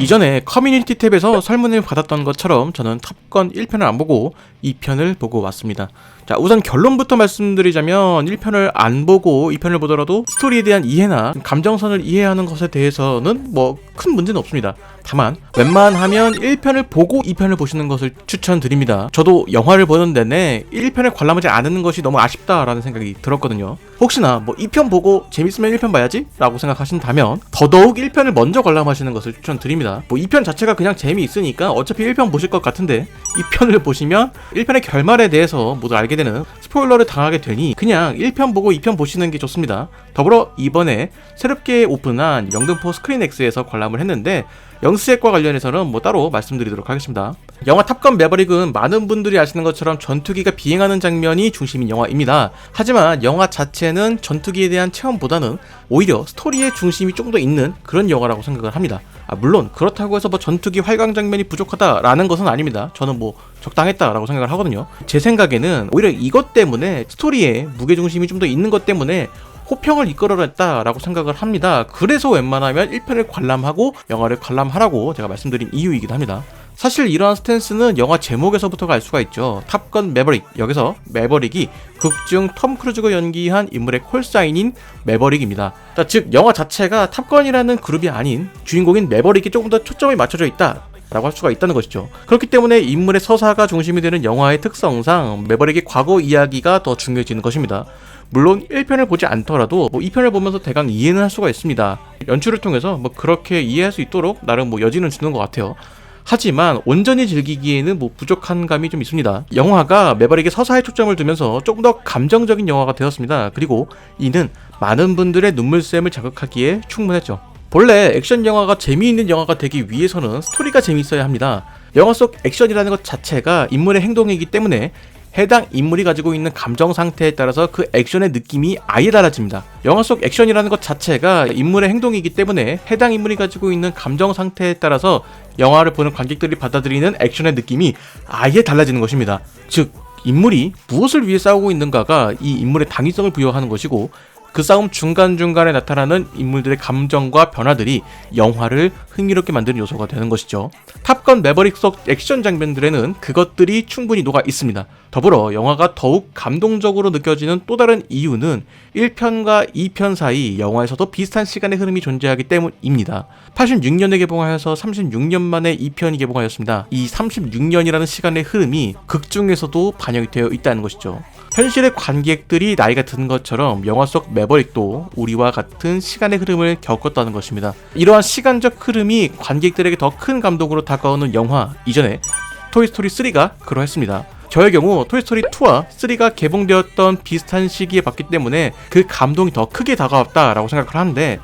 이전에 커뮤니티 탭에서 설문을 받았던 것처럼 저는 탑건 1편을 안 보고 2편을 보고 왔습니다. 자, 우선 결론부터 말씀드리자면 1편을 안 보고 2편을 보더라도 스토리에 대한 이해나 감정선을 이해하는 것에 대해서는 뭐 큰 문제는 없습니다. 다만 웬만하면 1편을 보고 2편을 보시는 것을 추천드립니다. 저도 영화를 보는 내내 1편을 관람하지 않는 것이 너무 아쉽다라는 생각이 들었거든요. 혹시나 뭐 2편 보고 재밌으면 1편 봐야지 라고 생각하신다면 더더욱 1편을 먼저 관람하시는 것을 추천드립니다. 뭐 2편 자체가 그냥 재미있으니까 어차피 1편 보실 것 같은데 2편을 보시면 1편의 결말에 대해서 모두 알게 되는 스포일러를 당하게 되니 그냥 1편 보고 2편 보시는 게 좋습니다. 더불어 이번에 새롭게 오픈한 영등포 스크린X에서 관람을 했는데 영 수액과 관련해서는 뭐 따로 말씀드리도록 하겠습니다. 영화 탑건 매버릭은 많은 분들이 아시는 것처럼 전투기가 비행하는 장면이 중심인 영화입니다. 하지만 영화 자체는 전투기에 대한 체험보다는 오히려 스토리의 중심이 좀 더 있는 그런 영화라고 생각을 합니다. 아, 물론 그렇다고 해서 뭐 전투기 활강 장면이 부족하다라는 것은 아닙니다. 저는 뭐 적당했다라고 생각을 하거든요. 제 생각에는 오히려 이것 때문에 스토리에 무게 중심이 좀 더 있는 것 때문에 호평을 이끌어냈다라고 생각을 합니다. 그래서 웬만하면 1편을 관람하고 영화를 관람하라고 제가 말씀드린 이유이기도 합니다. 사실 이러한 스탠스는 영화 제목에서부터가 알 수가 있죠. 탑건 매버릭. 여기서 매버릭이 극중 톰 크루즈가 연기한 인물의 콜사인인 매버릭입니다. 자, 즉 영화 자체가 탑건이라는 그룹이 아닌 주인공인 매버릭이 조금 더 초점이 맞춰져 있다. 라고 할 수가 있다는 것이죠. 그렇기 때문에 인물의 서사가 중심이 되는 영화의 특성상 매버릭의 과거 이야기가 더 중요해지는 것입니다. 물론 1편을 보지 않더라도 뭐 2편을 보면서 대강 이해는 할 수가 있습니다. 연출을 통해서 뭐 그렇게 이해할 수 있도록 나름 뭐 여지는 주는 것 같아요. 하지만 온전히 즐기기에는 뭐 부족한 감이 좀 있습니다. 영화가 매버릭의 서사에 초점을 두면서 조금 더 감정적인 영화가 되었습니다. 그리고 이는 많은 분들의 눈물샘을 자극하기에 충분했죠. 본래 액션 영화가 재미있는 영화가 되기 위해서는 스토리가 재미있어야 합니다. 영화 속 액션이라는 것 자체가 인물의 행동이기 때문에 해당 인물이 가지고 있는 감정 상태에 따라서 그 액션의 느낌이 아예 달라집니다. 영화 속 액션이라는 것 자체가 인물의 행동이기 때문에 해당 인물이 가지고 있는 감정 상태에 따라서 영화를 보는 관객들이 받아들이는 액션의 느낌이 아예 달라지는 것입니다. 즉, 인물이 무엇을 위해 싸우고 있는가가 이 인물의 당위성을 부여하는 것이고 그 싸움 중간중간에 나타나는 인물들의 감정과 변화들이 영화를 흥미롭게 만드는 요소가 되는 것이죠. 탑건 매버릭 속 액션 장면들에는 그것들이 충분히 녹아 있습니다. 더불어 영화가 더욱 감동적으로 느껴지는 또 다른 이유는 1편과 2편 사이 영화에서도 비슷한 시간의 흐름이 존재하기 때문입니다. 86년에 개봉하여서 36년 만에 2편이 개봉하였습니다. 이 36년이라는 시간의 흐름이 극 중에서도 반영이 되어 있다는 것이죠. 현실의 관객들이 나이가 든 것처럼 영화 속 매버릭도 우리와 같은 시간의 흐름을 겪었다는 것입니다. 이러한 시간적 흐름이 관객들에게 더 큰 감동으로 다가오는 영화 이전에 토이스토리 3가 그러했습니다. 저의 경우 토이스토리 2와 3가 개봉되었던 비슷한 시기에 봤기 때문에 그 감동이 더 크게 다가왔다라고 생각을 하는데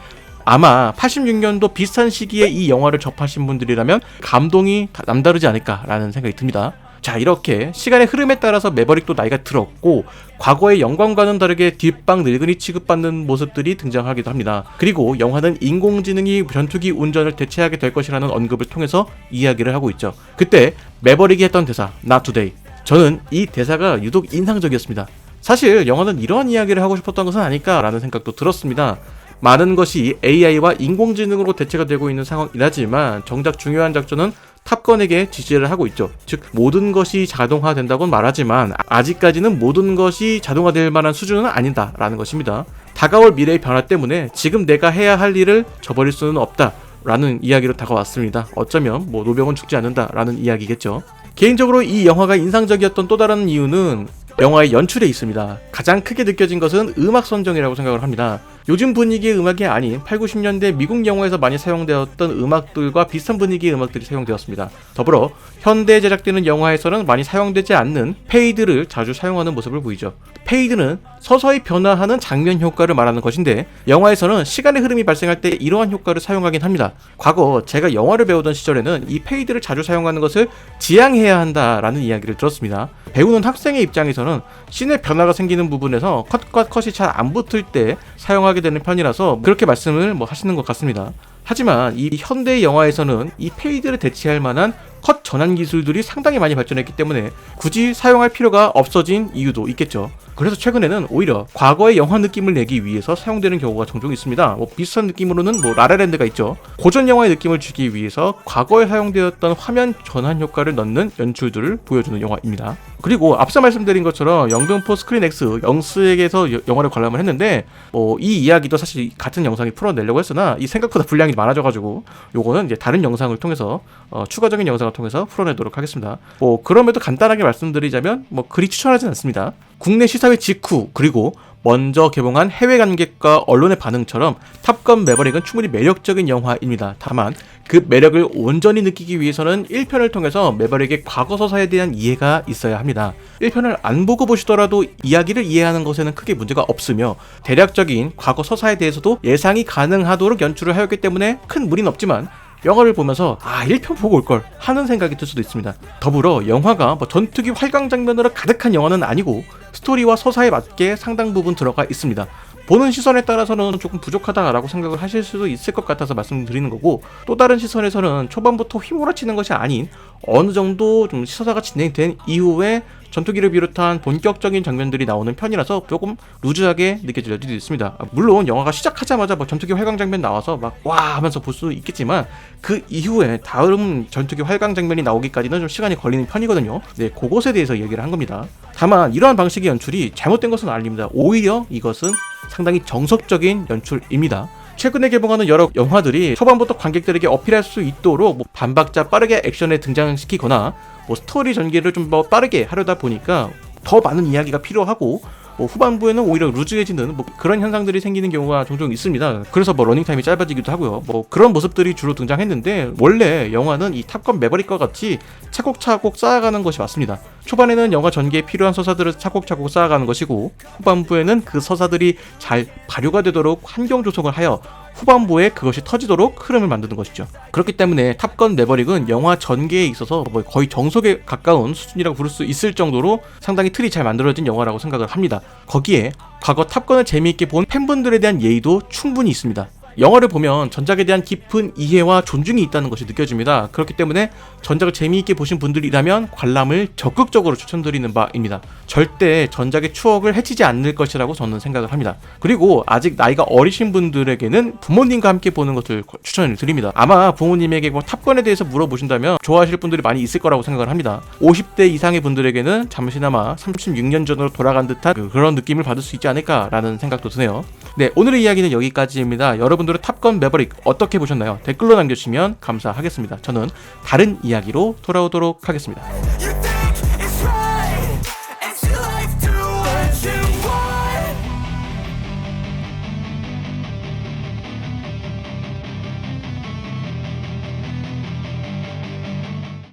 아마 86년도 비슷한 시기에 이 영화를 접하신 분들이라면 감동이 남다르지 않을까라는 생각이 듭니다. 자 이렇게 시간의 흐름에 따라서 매버릭도 나이가 들었고 과거의 영광과는 다르게 뒷방 늙은이 취급받는 모습들이 등장하기도 합니다. 그리고 영화는 인공지능이 전투기 운전을 대체하게 될 것이라는 언급을 통해서 이야기를 하고 있죠. 그때 매버릭이 했던 대사 Not Today 저는 이 대사가 유독 인상적이었습니다. 사실 영화는 이러한 이야기를 하고 싶었던 것은 아닐까라는 생각도 들었습니다. 많은 것이 AI와 인공지능으로 대체가 되고 있는 상황이라지만 정작 중요한 작전은 탑건에게 지시를 하고 있죠. 즉 모든 것이 자동화된다고는 말하지만 아직까지는 모든 것이 자동화될 만한 수준은 아니다라는 것입니다. 다가올 미래의 변화 때문에 지금 내가 해야 할 일을 저버릴 수는 없다. 라는 이야기로 다가왔습니다. 어쩌면 뭐 노병은 죽지 않는다라는 이야기겠죠. 개인적으로 이 영화가 인상적이었던 또 다른 이유는 영화의 연출에 있습니다. 가장 크게 느껴진 것은 음악 선정이라고 생각을 합니다. 요즘 분위기의 음악이 아닌 8, 90년대 미국 영화에서 많이 사용되었던 음악들과 비슷한 분위기의 음악들이 사용되었습니다. 더불어 현대 제작되는 영화에서는 많이 사용되지 않는 페이드를 자주 사용하는 모습을 보이죠. 페이드는 서서히 변화하는 장면 효과를 말하는 것인데 영화에서는 시간의 흐름이 발생할 때 이러한 효과를 사용하긴 합니다. 과거 제가 영화를 배우던 시절에는 이 페이드를 자주 사용하는 것을 지양해야 한다라는 이야기를 들었습니다. 배우는 학생의 입장에서는 씬의 변화가 생기는 부분에서 컷과 컷이 잘 안 붙을 때 사용하 게 되는 편이라서 그렇게 말씀을 뭐 하시는 것 같습니다. 하지만 이 현대 영화에서는 이 페이드를 대체할 만한 컷 전환 기술들이 상당히 많이 발전했기 때문에 굳이 사용할 필요가 없어진 이유도 있겠죠. 그래서 최근에는 오히려 과거의 영화 느낌을 내기 위해서 사용되는 경우가 종종 있습니다. 뭐 비슷한 느낌으로는 뭐 라라랜드가 있죠. 고전 영화의 느낌을 주기 위해서 과거에 사용되었던 화면 전환 효과를 넣는 연출들을 보여주는 영화입니다. 그리고 앞서 말씀드린 것처럼 영등포 스크린 X 영스에게서 여- 영화를 관람을 했는데 뭐 이 이야기도 사실 같은 영상이 풀어내려고 했으나 이 생각보다 분량이 많아져가지고 요거는 이제 다른 영상을 통해서 어, 추가적인 영상을 통해서 풀어내도록 하겠습니다. 뭐 그럼에도 간단하게 말씀드리자면 뭐 그리 추천하진 않습니다. 국내 시사회 직후 그리고 먼저 개봉한 해외 관객과 언론의 반응처럼 탑건 매버릭은 충분히 매력적인 영화입니다. 다만 그 매력을 온전히 느끼기 위해서는 1편을 통해서 매버릭의 과거 서사에 대한 이해가 있어야 합니다. 1편을 안 보고 보시더라도 이야기를 이해하는 것에는 크게 문제가 없으며 대략적인 과거 서사에 대해서도 예상이 가능하도록 연출을 하였기 때문에 큰 무리는 없지만 영화를 보면서 아 1편 보고 올 걸 하는 생각이 들 수도 있습니다. 더불어 영화가 뭐 전투기 활강 장면으로 가득한 영화는 아니고 스토리와 서사에 맞게 상당 부분 들어가 있습니다. 보는 시선에 따라서는 조금 부족하다라고 생각을 하실 수도 있을 것 같아서 말씀드리는 거고 또 다른 시선에서는 초반부터 휘몰아치는 것이 아닌 어느 정도 좀 시사가 진행된 이후에 전투기를 비롯한 본격적인 장면들이 나오는 편이라서 조금 루즈하게 느껴질 때도 있습니다. 아, 물론 영화가 시작하자마자 뭐 전투기 활강 장면 나와서 막 와 하면서 볼 수 있겠지만 그 이후에 다음 전투기 활강 장면이 나오기까지는 좀 시간이 걸리는 편이거든요. 네, 그것에 대해서 얘기를 한 겁니다. 다만 이러한 방식의 연출이 잘못된 것은 아닙니다. 오히려 이것은 상당히 정석적인 연출입니다. 최근에 개봉하는 여러 영화들이 초반부터 관객들에게 어필할 수 있도록 뭐 반박자 빠르게 액션에 등장시키거나 뭐 스토리 전개를 좀 더 빠르게 하려다 보니까 더 많은 이야기가 필요하고 뭐 후반부에는 오히려 루즈해지는 뭐 그런 현상들이 생기는 경우가 종종 있습니다. 그래서 뭐 러닝 타임이 짧아지기도 하고요. 뭐 그런 모습들이 주로 등장했는데 원래 영화는 이 탑건 매버릭과 같이 차곡차곡 쌓아가는 것이 맞습니다. 초반에는 영화 전개에 필요한 서사들을 차곡차곡 쌓아가는 것이고 후반부에는 그 서사들이 잘 발효가 되도록 환경 조성을 하여 후반부에 그것이 터지도록 흐름을 만드는 것이죠. 그렇기 때문에 탑건 매버릭은 영화 전개에 있어서 뭐 거의 정석에 가까운 수준이라고 부를 수 있을 정도로 상당히 틀이 잘 만들어진 영화라고 생각을 합니다. 거기에 과거 탑건을 재미있게 본 팬분들에 대한 예의도 충분히 있습니다. 영화를 보면 전작에 대한 깊은 이해와 존중이 있다는 것이 느껴집니다. 그렇기 때문에 전작을 재미있게 보신 분들이라면 관람을 적극적으로 추천드리는 바입니다. 절대 전작의 추억을 해치지 않을 것이라고 저는 생각을 합니다. 그리고 아직 나이가 어리신 분들에게는 부모님과 함께 보는 것을 추천을 드립니다. 아마 부모님에게 뭐 탑건에 대해서 물어보신다면 좋아하실 분들이 많이 있을 거라고 생각을 합니다. 50대 이상의 분들에게는 잠시나마 36년 전으로 돌아간 듯한 그- 그런 느낌을 받을 수 있지 않을까라는 생각도 드네요. 네, 오늘의 이야기는 여기까지입니다. 여러분들은 탑건 매버릭 어떻게 보셨나요? 댓글로 남겨주시면 감사하겠습니다. 저는 다른 이야기로 돌아오도록 하겠습니다.